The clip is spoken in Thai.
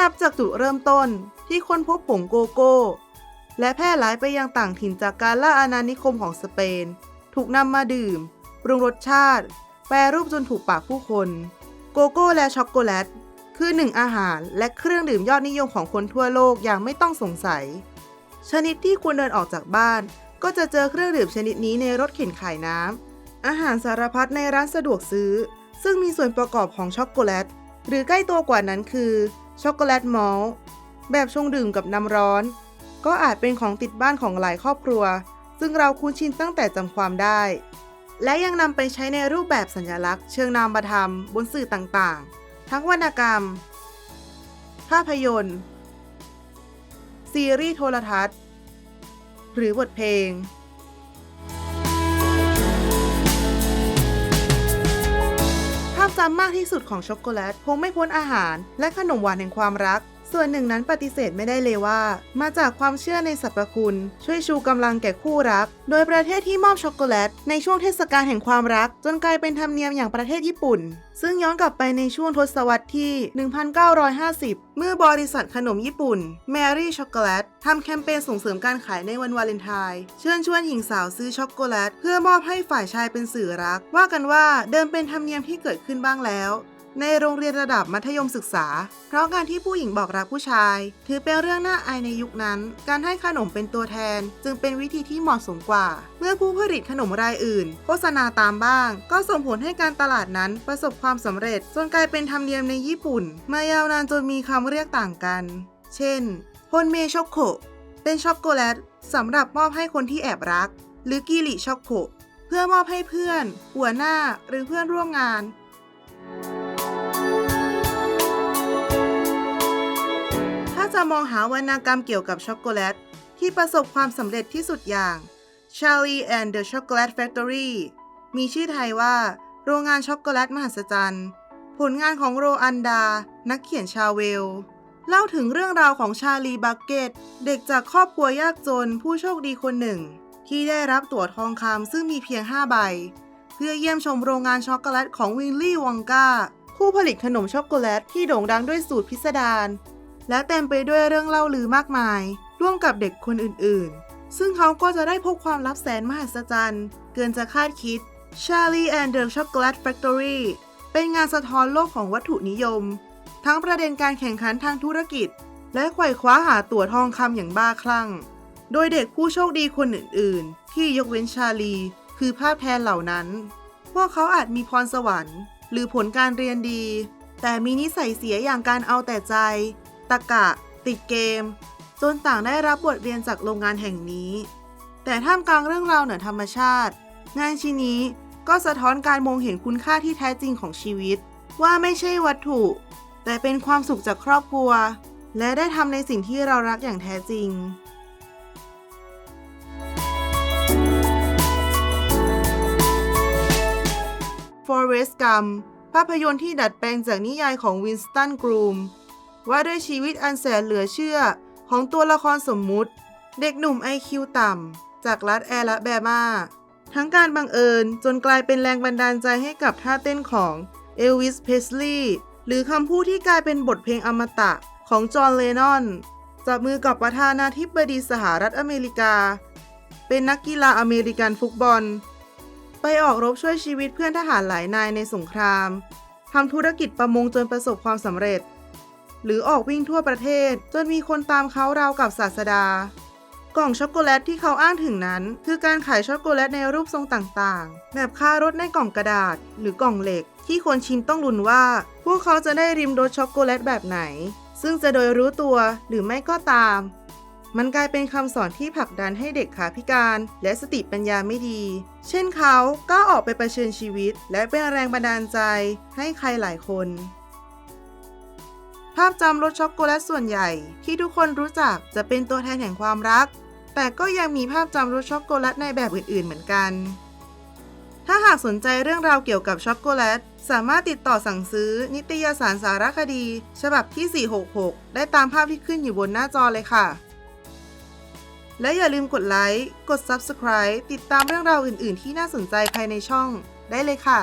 นับจากจุดเริ่มต้นที่ค้นพบผงโกโก้ และแพร่หลายไปยังต่างถิ่นจากการล่าอาณานิคมของสเปน ถูกนำมาดื่ม ปรุงรสชาติ แปรรูปจนถูกปากผู้คน โกโก้และช็อกโกแลต คือหนึ่งอาหารและเครื่องดื่มยอดนิยมของคนทั่วโลกอย่างไม่ต้องสงสัย ชนิดที่คุณเดินออกจากบ้าน ก็จะเจอเครื่องดื่มชนิดนี้ในรถเข็นขายน้ำอาหารสารพัดในร้านสะดวกซื้อ ซึ่งมีส่วนประกอบของช็อกโกแลต หรือใกล้ตัวกว่านั้นคือ ช็อกโกแลตมอลต์แบบชงดื่มกับน้ำร้อน ก็อาจเป็นของติดบ้านของหลายครอบครัว ซึ่งเราคุ้นชินตั้งแต่จำความได้ และยังนำไปใช้ในรูปแบบสัญลักษณ์ เชิงนามธรรมบนสื่อต่างๆ ทั้งวรรณกรรม ภาพยนตร์ ซีรีส์โทรทัศน์ หรือบทเพลง จำมากที่สุดของช็อกโกแลตคงไม่พ้นอาหาร และขนมหวานแห่งความรัก ส่วนหนึ่งนั้นปฏิเสธไม่ได้เลยว่า มาจากความเชื่อในสรรพคุณ ช่วยชูกำลังแก่คู่รัก โดยประเทศที่มอบช็อกโกแลต ในช่วงเทศกาลแห่งความรัก จนกลายเป็นธรรมเนียมอย่างประเทศญี่ปุ่น ซึ่งย้อนกลับไปในช่วงทศวรรษที่ 1950 เมื่อบริษัทขนมญี่ปุ่น Mary Chocolate ทำแคมเปญส่งเสริมการขายในวันวาเลนไทน์เชิญชวนหญิงสาวซื้อช็อกโกแลต เพื่อมอบให้ฝ่ายชายเป็นสื่อรัก ว่ากันว่าเดิมเป็นธรรมเนียมที่เกิดขึ้นบ้างแล้ว ในโรงเรียนระดับมัธยมศึกษา เพราะการที่ผู้หญิงบอกรักผู้ชาย ถือเป็นเรื่องน่าอายในยุคนั้น การให้ขนมเป็นตัวแทน จึงเป็นวิธีที่เหมาะสมกว่า เมื่อผู้ผลิตขนมรายอื่น โฆษณาตามบ้าง ก็ส่งผลให้การตลาดนั้นประสบความสำเร็จ จนกลายเป็นธรรมเนียมในญี่ปุ่น มายาวนานจนมีคำเรียกต่างกัน เช่นฮอนเมช็อกโกเป็นช็อกโกแลตสำหรับมอบให้คนที่แอบรัก หรือกิริช็อกโกเพื่อมอบให้เพื่อน หัวหน้าหรือเพื่อนร่วมงาน จะมองหาวรรณกรรมเกี่ยวกับช็อกโกแลต ที่ประสบความสำเร็จที่สุดอย่าง Charlie and the Chocolate Factory มีชื่อไทยว่า โรงงานช็อกโกแลตมหัศจรรย์ ผลงานของโรอันดา นักเขียนชาวเวล เล่าถึงเรื่องราวของชาลีบักเก็ตเด็กจากครอบครัวยากจนผู้โชคดีคนหนึ่ง ที่ได้รับตั๋วทองคำซึ่งมีเพียง 5 ใบ เพื่อเยี่ยมชมโรงงานช็อกโกแลตของวิลลี่วองกาผู้ผลิตขนมช็อกโกแลตที่โด่งดังด้วยสูตรพิสดาร และเต็มไปด้วยเรื่องเล่าลือมากมาย ร่วมกับเด็กคนอื่นๆ ซึ่งเขาก็จะได้พบความลับแสนมหัศจรรย์ เกินจะคาดคิด Charlie and the Chocolate Factory เป็นงานสะท้อนโลกของวัตถุนิยม ทั้งประเด็นการแข่งขันทางธุรกิจ และไขว่คว้าหาตั๋วทองคำอย่างบ้าคลั่ง โดยเด็กผู้โชคดีคนอื่นๆ ที่ยกเว้นชาลี คือภาพแทนเหล่านั้น พวกเขาอาจมีพรสวรรค์ หรือผลการเรียนดี แต่มีนิสัยเสียอย่างการเอาแต่ใจ ตะกะ ติดเกม จนต่างได้รับบทเรียนจากโรงงานแห่งนี้ แต่ท่ามกลางเรื่องราวเหนือธรรมชาติ งานชิ้นนี้ก็สะท้อนการมองเห็นคุณค่าที่แท้จริงของชีวิต ว่าไม่ใช่วัตถุ แต่เป็นความสุขจากครอบครัว และได้ทำในสิ่งที่เรารักอย่างแท้จริง Forrest Gump ภาพยนตร์ที่ดัดแปลงจากนิยายของวินสตันกรูม ว่าด้วยชีวิตอันแสนเหลือเชื่อของตัวละครสมมุติ เด็กหนุ่ม IQ ต่ำ จากรัฐแอลาแบมา ทั้งการบังเอิญจนกลายเป็นแรงบันดาลใจให้กับท่าเต้นของเอลวิสเพสลีย์หรือคำพูดที่กลายเป็นบทเพลงอมตะของจอห์นเลนนอนจับมือกับประธานาธิบดีสหรัฐอเมริกา เป็นนักกีฬาอเมริกันฟุตบอล ไปออกรบช่วยชีวิตเพื่อนทหารหลายนายในสงครามทำธุรกิจประมงจนประสบความสำเร็จ หรือออกวิ่งทั่วประเทศ จนมีคนตามเขาราวกับศาสดา กล่องช็อกโกแลตที่เขาอ้างถึงนั้น คือการขายช็อกโกแลตในรูปทรงต่างๆ แบบค่ารถในกล่องกระดาษ หรือกล่องเหล็ก ที่คนชิมต้องลุ้นว่า พวกเขาจะได้ริมรสช็อกโกแลตแบบไหน ซึ่งจะโดยรู้ตัวหรือไม่ก็ตาม มันกลายเป็นคำสอนที่ผลักดันให้เด็กขาพิการ และสติปัญญาไม่ดี เช่นเขาก้าออกไปประชิญชีวิต และเป็นแรงบันดาลใจให้ใครหลายคน ภาพจำรสช็อกโกแลตส่วนใหญ่ ที่ทุกคนรู้จักจะเป็นตัวแทนแห่งความรัก แต่ก็ยังมีภาพจำรสช็อกโกแลตในแบบอื่นๆ เหมือนกัน ถ้าหากสนใจเรื่องราวเกี่ยวกับช็อกโกแลต สามารถติดต่อสั่งซื้อ นิตยสารสารคดี ฉบับที่ 466 ได้ตามภาพที่ขึ้นอยู่บนหน้าจอเลยค่ะ และอย่าลืมกดไลค์ กด Subscribe ติดตามเรื่องราวอื่น ๆ ที่น่าสนใจภายในช่อง ได้เลยค่ะ